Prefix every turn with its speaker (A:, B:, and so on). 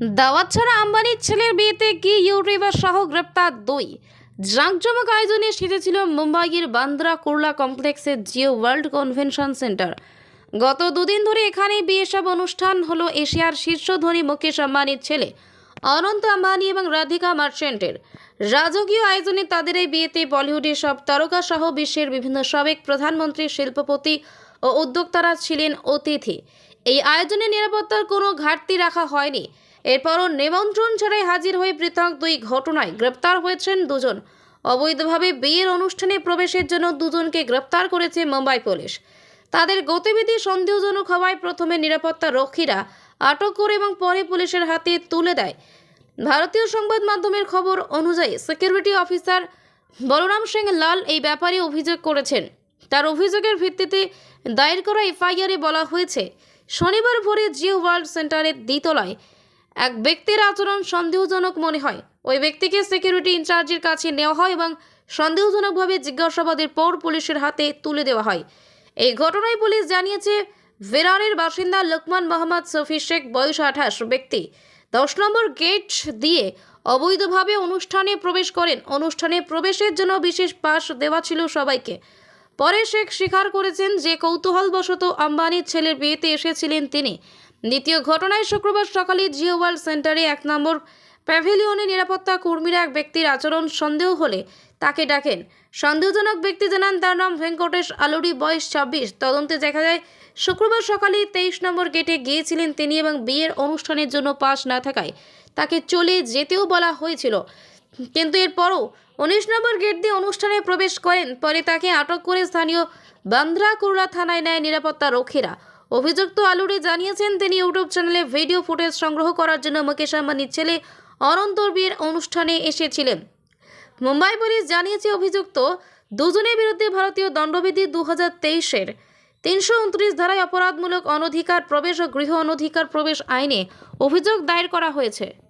A: দাওয়াত ছাড়া আম্বানির ছেলের বিয়েতে কি ইউটিউবার সহ গ্রেপ্তার দুই? জাঁকজমক আয়োজনে সেজেছিল মুম্বাইয়ের বান্দ্রা কুর্লা কমপ্লেক্সের জিও ওয়ার্ল্ড কনভেনশন সেন্টার। গত দুদিন ধরে এখানে বিয়ে সব অনুষ্ঠান হলো এশিয়ার শীর্ষ ধনী মুকেশ আম্বানির ছেলে, অনন্ত আম্বানি এবং রাধিকা মার্চেন্টের। রাজকীয় আয়োজনে তাদের এই বিয়েতে বলিউডের সব তারকা সহ বিশ্বের বিভিন্ন সাবেক প্রধানমন্ত্রী, শিল্পপতি ও উদ্যোক্তারা ছিলেন অতিথি। এই আয়োজনে নিরাপত্তার কোনো ঘাটতি রাখা হয়নি। এরপরও নিমন্ত্রণ ছাড়াই হাজির হয়ে পৃথক দুই ঘটনায় গ্রেপ্তার হয়েছেন দুজন। অবৈধভাবে বিয়ের অনুষ্ঠানে প্রবেশের জন্য দুজনকে গ্রেপ্তার করেছে মুম্বাই পুলিশ। তাদের গতিবিধি সন্দেহজনক হওয়ায় প্রথমে নিরাপত্তা রক্ষীরা আটক করে এবং পরে পুলিশের হাতে তুলে দেয়। ভারতীয় সংবাদ মাধ্যমের খবর অনুযায়ী সিকিউরিটি অফিসার বলরাম সিং লাল এই ব্যাপারে অভিযোগ করেছেন। তার অভিযোগের ভিত্তিতে দায়ের করা এফআইআরে বলা হয়েছে, শনিবার ভোরে জিও ওয়ার্ল্ড সেন্টারের দ্বিতলায় এক ব্যক্তির আচরণ সন্দেহজনক মনে হয়। ওই ব্যক্তিকে সিকিউরিটি ইনচার্জের কাছে নেওয়া হয় এবং সন্দেহজনকভাবে জিজ্ঞাসাবাদের পর পুলিশের হাতে তুলে দেওয়া হয়। এই ঘটনায় পুলিশ জানিয়েছে, ভেরারের বাসিন্দা লোকমান মোহাম্মদ সফি শেখ, বয়স আঠাশ, ব্যক্তি। দশ নম্বর গেট দিয়ে অবৈধভাবে অনুষ্ঠানে প্রবেশ করেন। অনুষ্ঠানে প্রবেশের জন্য বিশেষ পাস দেওয়া ছিল সবাইকে। পরে শেখ স্বীকার করেছেন যে কৌতূহলবশত আম্বানির ছেলের বিয়েতে এসেছিলেন তিনি। দ্বিতীয় ঘটনায় শুক্রবার সকালে জিও ওয়ার্ল্ড সেন্টারে এক নম্বর প্যাভিলিয়নে নিরাপত্তা কর্মীরা এক ব্যক্তির আচরণ সন্দেহ হলে তাকে ডাকেন। সন্দেহজনক ব্যক্তি জানান, তার নাম ভেঙ্কটেশ আলুরি বয়স ছাব্বিশ। তদন্তে দেখা যায়, শুক্রবার সকালে তেইশ নম্বর গেটে গিয়েছিলেন তিনি এবং বিয়ের অনুষ্ঠানের জন্য পাস না থাকায় তাকে চলে যেতেও বলা হয়েছিল। কিন্তু এরপরও উনিশ নম্বর গেট দিয়ে অনুষ্ঠানে প্রবেশ করেন, পরে তাকে আটক করে স্থানীয় বান্দ্রা কুরলা থানায় নেয় নিরাপত্তা রক্ষীরা। অভিযুক্ত আলুরে জানিয়েছেন, তিনি ইউটিউব চ্যানেলে ভিডিও ফুটেজ সংগ্রহ করার জন্য মুকেশ আম্বানির ছেলে অনন্তর বিয়ের অনুষ্ঠানে এসেছিলেন। মুম্বাই পুলিশ জানিয়েছে, অভিযুক্ত দুজনের বিরুদ্ধে ভারতীয় দণ্ডবিধি দু হাজার তেইশের তিনশো উনত্রিশ ধারায় অপরাধমূলক অনধিকার প্রবেশ ও গৃহ অনধিকার প্রবেশ আইনে অভিযোগ দায়ের করা হয়েছে।